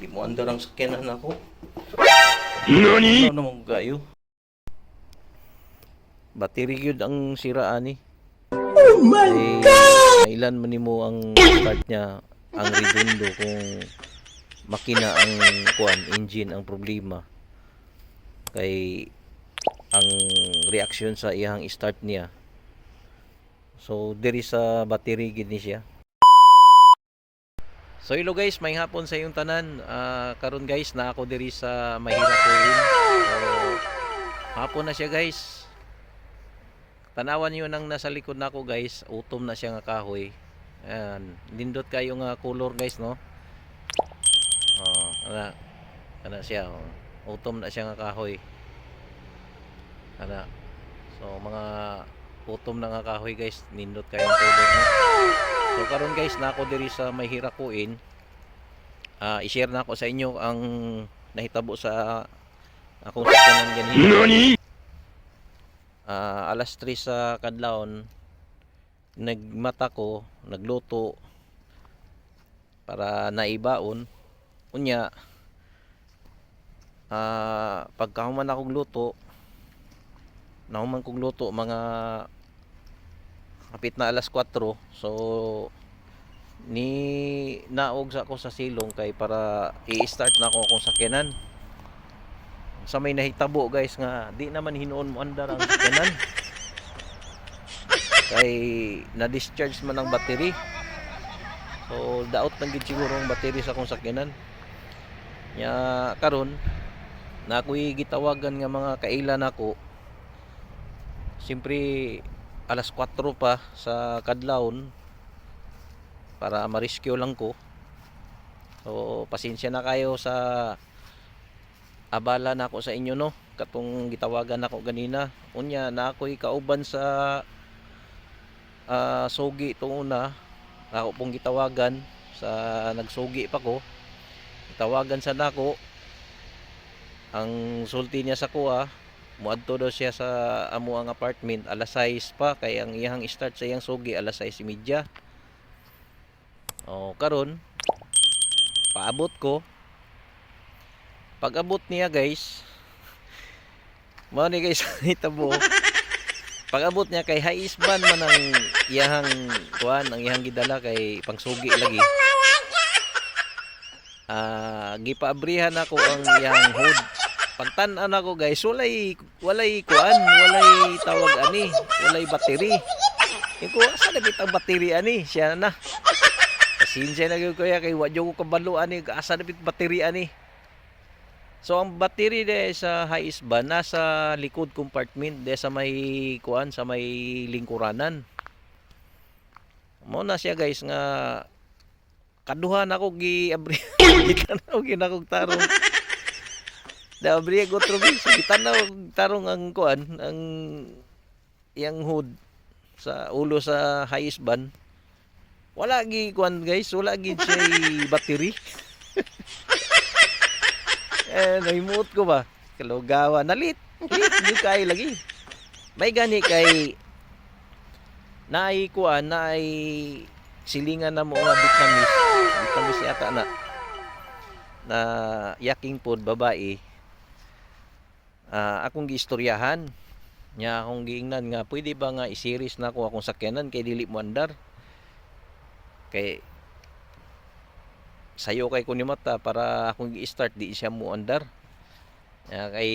Di mo andar ang sakyanan ako. Nani? Ano naman gayo? Battery yun ang siraan eh. Oh my God! Ilan man mo ang start niya ang redundo kung makina ang kuan engine ang problema kay ang reaction sa iyang start niya so diri sa battery gid ni siya So hello guys, may hapon sa iyong tanan. Ah, karon guys, na ako diri sa Mahira Kuin. So hapon na siya guys. Tanawan niyo nang nasa likod nako guys, utom na siya nga kahoy. Ayan, lindot kayo nga color guys no. Oh, ana. Ana siya, oh. utom na siya nga kahoy. Ana. So mga utom na nga kahoy guys, nindot kayo ang color no. So karon guys, na ako diri sa may hirakuin. Ah, i-share na ako sa inyo ang nahitabo sa akong sakyanan ganito. Ah, alas 3 sa kadlawon nagmata ko, nagluto para naibaon. Unya ah pagkahuman akong luto, nahuman kong luto mga kapit na alas 4 so ni naog sa ako sa silong kay para i-start na ako akong sakyanan. Sa may nahitabo guys nga di naman hinuon mo andar ang sakyanan. Kay na-discharge man ang battery. So daot lang gid siguro ang battery sa akong sakyanan. Nya karon na ako'y gitawagan nga mga kailan ako. Siyempre alas 4 pa sa kadlawon para ma-rescue lang ko. So pasensya na kayo sa abala na ako sa inyo no? Katong gitawagan ako ganina. Unya na ako'y kauban sa ah, sugi itong una. Ako pong gitawagan sa nagsugi pa ko. Gitawagan sa nako ang sulti niya sa kuha muadto daw siya sa amo ang apartment. Alas 6 pa kay ang iyang start sa iyang sugi alas 6:30 o karon paabot ko. Pag abot niya guys mo ni guys hitabo pag abot niya kay haisban man ang iyang kuan ang iyang gidala kay pangsugi lagi. Ah gipaabrihan ako ang iyang hood pagtan-an ako guys. Walay walay kuan walay tawag ani walay battery. Yung ko asa na bitang battery ani? Siya na. Pasensya na gyud kuya kay wadyo ko kabalo ani. Asa na bit battery ani? So ang battery de sa high isban nasa likod compartment de sa may kuan sa may lingkuranan. Mo na siya guys nga kaduha na ako gi abri kita na ako ginakog tarong. Da abri ko trobi so kita na og tarong ang kuan ang yang hood sa ulo sa high isban. Wala gi kuan guys, wala gi siya battery. eh, nahimuot ko ba? Kalugawa. Nalit. Lit. Di kay lagi. May gani kay naay kuan, naay silingan na mo nga Vietnamese. Vietnamese yata na na yaking pod babae ah akong giistoryahan. Nya akong giingnan nga pwede ba nga i-series na ako akong sakyanan kay dili mo andar? Kay sayo kay kuno mata para akong gi-start di siya mo andar. Ya kay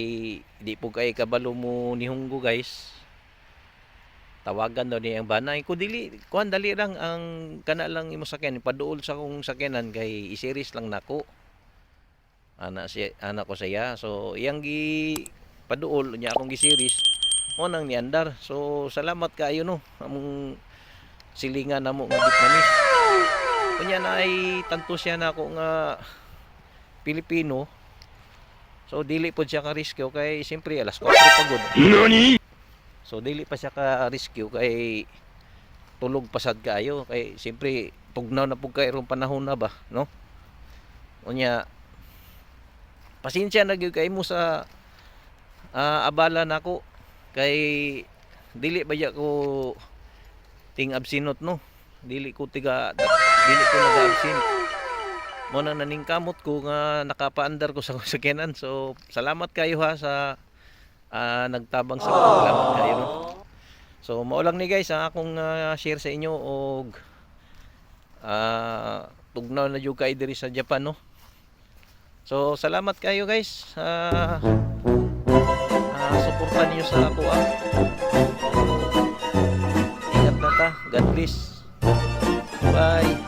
di po kay kabalo mo ni Hunggo guys. Tawagan daw niya ang banay ko dili kuan dali lang ang kana lang imo sakyan. Paduol sa akong sakyanan kay i-series lang nako. Ana si ana ko saya so iyang gi paduol niya akong gi-series mo nang niandar so salamat kaayo no among silingan namo nga Vietnamese Kunya na ay tanto siya na ako nga Pilipino. So dili po siya ka rescue kay siyempre alas 4 pagod. NANI? So dili pa siya ka rescue kay tulog pasad kaayo kay siyempre tugnaw na pug kay panahon na ba, no? Unya pasensya na gyud kay mo sa ah, abala nako kay dili ba ya ko ting absinot no dili ko tiga dili ko nag-absent mo na naningkamot ko nga nakapaandar ko sa sakyanan. So salamat kayo ha sa ah, nagtabang sa ako. Salamat kayo. So mao lang ni guys ang akong ah, share sa inyo og ah tugnaw na jud kay diri sa Japan no. So salamat kayo guys sa ah, suporta niyo sa ako ah. Ingat na ta. God bless. Bye.